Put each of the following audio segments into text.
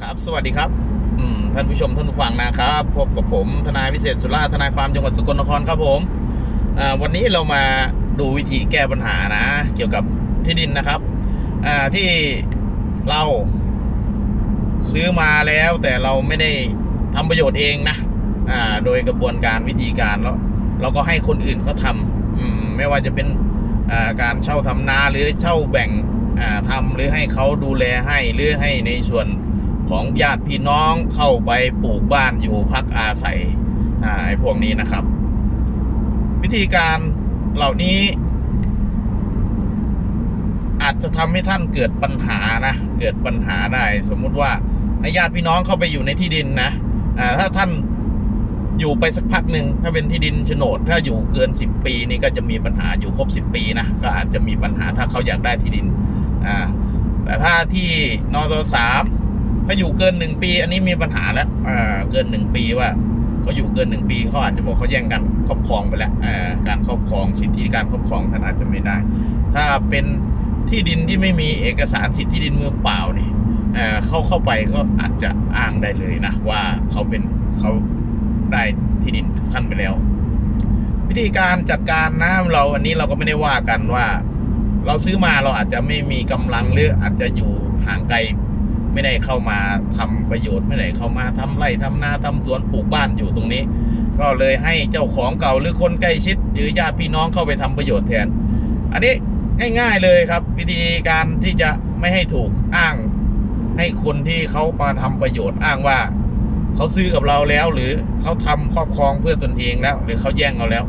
ครับ สวัสดีครับท่านผู้ชมท่านผู้ฟังนะครับพบกับผมทนายวิเศษสุราทนายความจังหวัดสกลนครครับผมวันนี้เรามาดูวิธีแก้ปัญหานะ เกี่ยวกับที่ดินนะครับที่เราซื้อมาแล้วแต่เราไม่ได้ทำประโยชน์เองนะโดยกระบวนการวิธีการแล้วเราก็ให้คนอื่นเขาทำไม่ว่าจะเป็นการเช่าทำนาหรือเช่าแบ่งอ่าทำหรือให้เขาดูแลให้หรือให้ในส่วน ของญาติพี่น้องเข้าไปปลูกบ้านอยู่พักอาศัยไอ้พวกนี้นะครับ วิธีการเหล่านี้ อาจจะทำให้ท่านเกิดปัญหานะเกิดปัญหาได้ สมมุติว่าในญาติพี่น้องเข้าไปอยู่ในที่ดินนะถ้าท่านอยู่ไปสักพักหนึ่งถ้าเป็นที่ดินโฉนด ถ้าอยู่เกินสิบปีนี่ก็จะมีปัญหาอยู่ครบสิบปีนะก็อาจจะมีปัญหาถ้าเขาอยากได้ที่ดินอ่าแต่ถ้าที่นอตสาม ถ้าอยู่เกินหนึ่งปี อันนี้มีปัญหาแล้วอ่าเกินหนึ่งปีว่าเขาอยู่เกินหนึ่งปีเขาอาจจะบอกเขาแย่งกันครอบครองไปแล้วอ่าการครอบครองสิทธิการครอบครองท่านอาจจะไม่ได้ ถ้าเป็นที่ดินที่ไม่มีเอกสารสิทธิที่ดินมือเปล่านี่อ่าเข้าเข้าไปก็อาจจะอ้างได้เลยนะว่าเขาเป็นเขาได้ที่ดินท่านไปแล้ว วิธีการจัดการนะเราอันนี้เราก็ไม่ได้ว่ากันว่า เราซื้อมาเราอาจจะไม่มีกำลังหรืออาจจะอยู่ห่างไกล ไม่ได้เข้ามาทำประโยชน์ไม่ได้เข้ามาทำไร่ทำนาทำสวนปลูกบ้านอยู่ตรงนี้ ก็เลยให้เจ้าของเก่าหรือคนใกล้ชิด หรือญาติพี่น้องเข้าไปทำประโยชน์แทน อันนี้ง่ายๆเลยครับ วิธีการที่จะไม่ให้ถูกอ้าง ให้คนที่เขามาทำประโยชน์อ้างว่าเขาซื้อกับเราแล้ว หรือเขาทำครอบครองเพื่อตนเองแล้ว หรือเขาแย่งเราแล้ว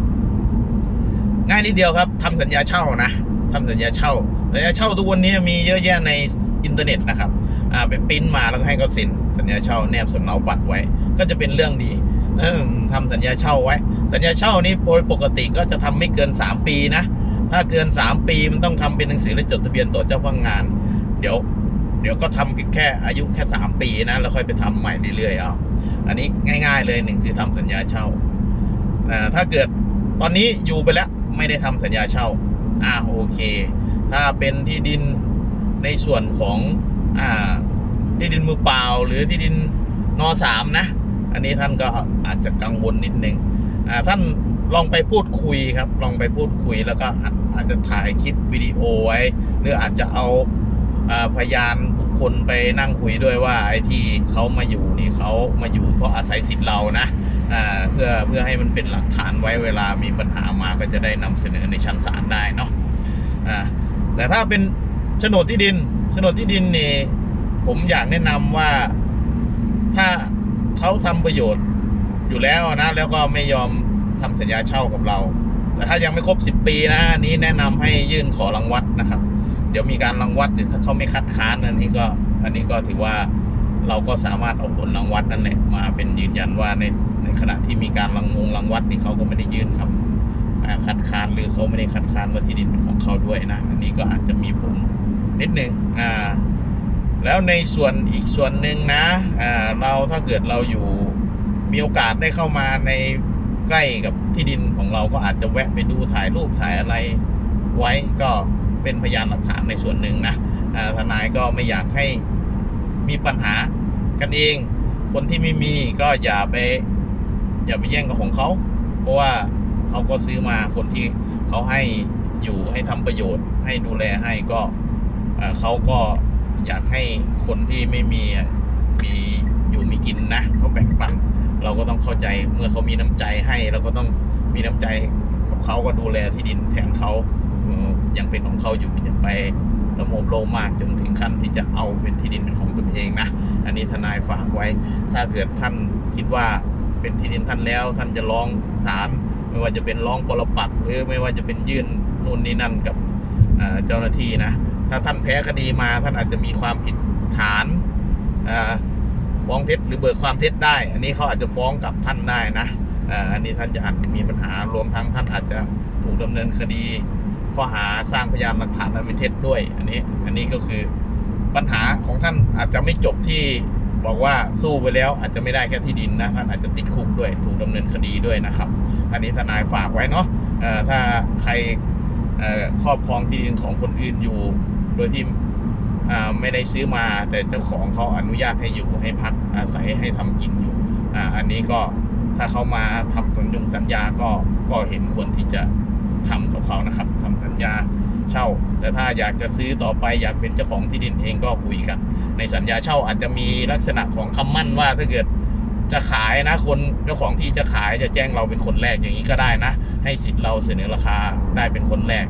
ง่ายนิดเดียวครับทำสัญญาเช่านะทำสัญญาเช่าสัญญาเช่าทุกวันนี้มีเยอะแยะในอินเทอร์เน็ตนะครับ ไปปริ้นมาแล้วก็ให้เขาเซ็นสัญญาเช่าแนบสำเนาบัตรไว้ ก็จะเป็นเรื่องดีเออทำสัญญาเช่าไว้ สัญญาเช่านี้โดยปกติก็จะทำไม่เกิน 3 ปีนะ ถ้าเกิน 3 ปีมันต้องทำเป็นหนังสือและจดทะเบียนต่อเจ้าพนักงาน เดี๋ยว เดี๋ยวก็ทำแค่อายุแค่ 3 ปีนะแล้วค่อยไปทำใหม่เรื่อยๆเอาอันนี้ง่าย ๆ เลยหนึ่งคือทำสัญญาเช่าอ่าถ้าเกิดตอนนี้อยู่ไปแล้วไม่ได้ทำสัญญาเช่าอ่าโอเค ถ้าเป็นที่ดินในส่วนของอ่า ที่ดินมือเปล่า หรือที่ดินนอสามนะ อันนี้ท่านก็อาจจะกังวลนิดนึงท่านลองไปพูดคุยครับ ลองไปพูดคุยแล้วก็อาจจะถ่ายคลิปวิดีโอไว้ หรืออาจจะเอาอพยานบุคคลไปนั่งคุยด้วยว่าไอ้ที่เขามาอยู่นี่เขามาอยู่เพราะอาศัยสิทธิ์เรานะเพื่อเพื่อให้มันเป็นหลักฐานไว้เวลามีปัญหามาก็จะได้นำเสนอในชั้นศาลได้เนาะแต่ถ้าเป็นโฉนดที่ดินโฉนดที่ดินนี่ ผมอยากแนะนำว่าถ้าเขาทำประโยชน์อยู่แล้วนะ แล้วก็ไม่ยอมทำสัญญาเช่ากับเรา แต่ถ้ายังไม่ครบ 10 ปีนะอันนี้แนะนำให้ยื่นขอรังวัดนะครับ เดี๋ยวมีการรังวัดถ้าเขาไม่คัดค้านอันนี้ก็อันนี้ก็ถือว่าเราก็สามารถเอาผลรังวัดนั่นแหละมาเป็นยืนยันว่าในในขณะที่มีการรังงงรังวัดนี่เขาก็ไม่ได้ยื่นคำอ่าคัดค้านหรือเขาไม่ได้คัดค้านว่าที่ดินเป็นของเขาด้วยนะ อันนี้ก็อาจจะมีผลนิดนึงอ่า แล้วในส่วนอีกส่วนหนึ่งนะเราถ้าเกิดเราอยู่มีโอกาสได้เข้ามาในใกล้กับที่ดินของเราก็อาจจะแวะไปดูถ่ายรูปถ่ายอะไรไว้ก็เป็นพยานหลักฐานในส่วนหนึ่งนะทนายก็ไม่อยากให้มีปัญหากันเอง คนที่ไม่มีก็อย่าไป อย่าไปแย่งกับของเขา เพราะว่าเขาก็ซื้อมาคนที่เขาให้อยู่ให้ทำประโยชน์ ให้ดูแลให้ก็เขาก็ อยากให้คนที่ไม่มีมีอยู่มีกินนะเขาแบ่งปันเราก็ต้องเข้าใจเมื่อเขามีน้ำใจให้เราก็ต้องมีน้ำใจกับเขาก็ดูแลที่ดินแทนเขาเอ่อยังเป็นของเขาอยู่อย่าไปละโมบโลมากจนถึงขั้นที่จะเอาเป็นที่ดินเป็นของตนเองนะ อันนี้ทนายฝากไว้ ถ้าเกิดท่านคิดว่าเป็นที่ดินท่านแล้ว ท่านจะร้องศาลไม่ว่าจะเป็นร้องปรปักหรือไม่ว่าจะเป็นยื่นนู่นนี่นั่นกับเจ้าหน้าที่นะ ถ้าท่านแพ้คดีมาท่านอาจจะมีความผิดฐานฟ้องเท็จหรือเบิกความเท็จได้ อันนี้เขาอาจจะฟ้องกับท่านได้นะอันนี้ท่านจะอาจมีปัญหารวมทั้งท่านอาจจะถูกดำเนินคดีข้อหาสร้างพยานหลักฐานอันเป็นเท็จด้วย อันนี้อันนี้ก็คือปัญหาของท่านอาจจะไม่จบที่บอกว่าสู้ไปแล้วอาจจะไม่ได้แค่ที่ดินนะท่านอาจจะติดคุกด้วยถูกดำเนินคดีด้วยนะครับ อันนี้ทนายฝากไว้เนาะถ้าใครครอบครองที่ดินของคนอื่นอยู่ ดยที่ไม่ได้ซื้อมา แต่เจ้าของเขาอนุญาตให้อยู่ให้พักอาศัยให้ทำกินอยู่อ่าอันนี้ก็ถ้าเขามาทำสัญญงสัญญาก็ก็เห็นควรที่จะทำกับเขานะครับทำสัญญาเช่า แต่ถ้าอยากจะซื้อต่อไปอยากเป็นเจ้าของที่ดินเองก็คุยกัน ในสัญญาเช่าอาจจะมีลักษณะของคำมั่นว่าถ้าเกิดจะขายนะคนเจ้าของที่จะขายจะแจ้งเราเป็นคนแรกอย่างนี้ก็ได้นะ ให้สิทธิ์เราเสนอราคาได้เป็นคนแรก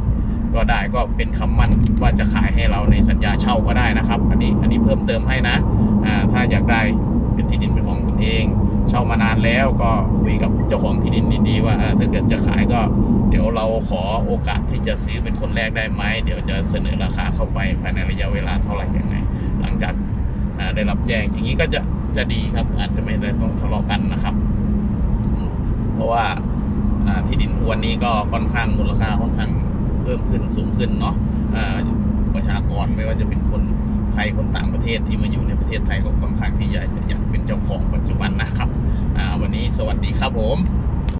ก็ได้ก็เป็นคำมั่นว่าจะขายให้เราในสัญญาเช่าก็ได้นะครับ อันนี้อันนี้เพิ่มเติมให้นะอ่าถ้าอยากได้เป็นที่ดินเป็นของตนเอง เช่ามานานแล้วก็คุยกับเจ้าของที่ดินดีๆว่าถ้าเกิดจะขายก็ เดี๋ยวเราขอโอกาสที่จะซื้อเป็นคนแรกได้ไหมเดี๋ยวจะเสนอราคาเข้าไปภายในระยะเวลาเท่าไหร่ยังไงหลังจากได้รับแจ้งอย่างนี้ก็จะจะดีครับ อาจจะไม่ได้ต้องทะเลาะกันนะครับ เพราะว่าที่ดินทวนนี้ก็ค่อนข้างมูลค่าค่อนข้าง พิ่มขึ้นสูงขึ้นเนาะประชากรไม่ว่าจะเป็นคนไทยคนต่างประเทศที่มาอยู่ในประเทศไทยก็ค่อนข้างที่จะอยากเป็นเจ้าของปัจจุบันนะครับวันนี้สวัสดีครับผม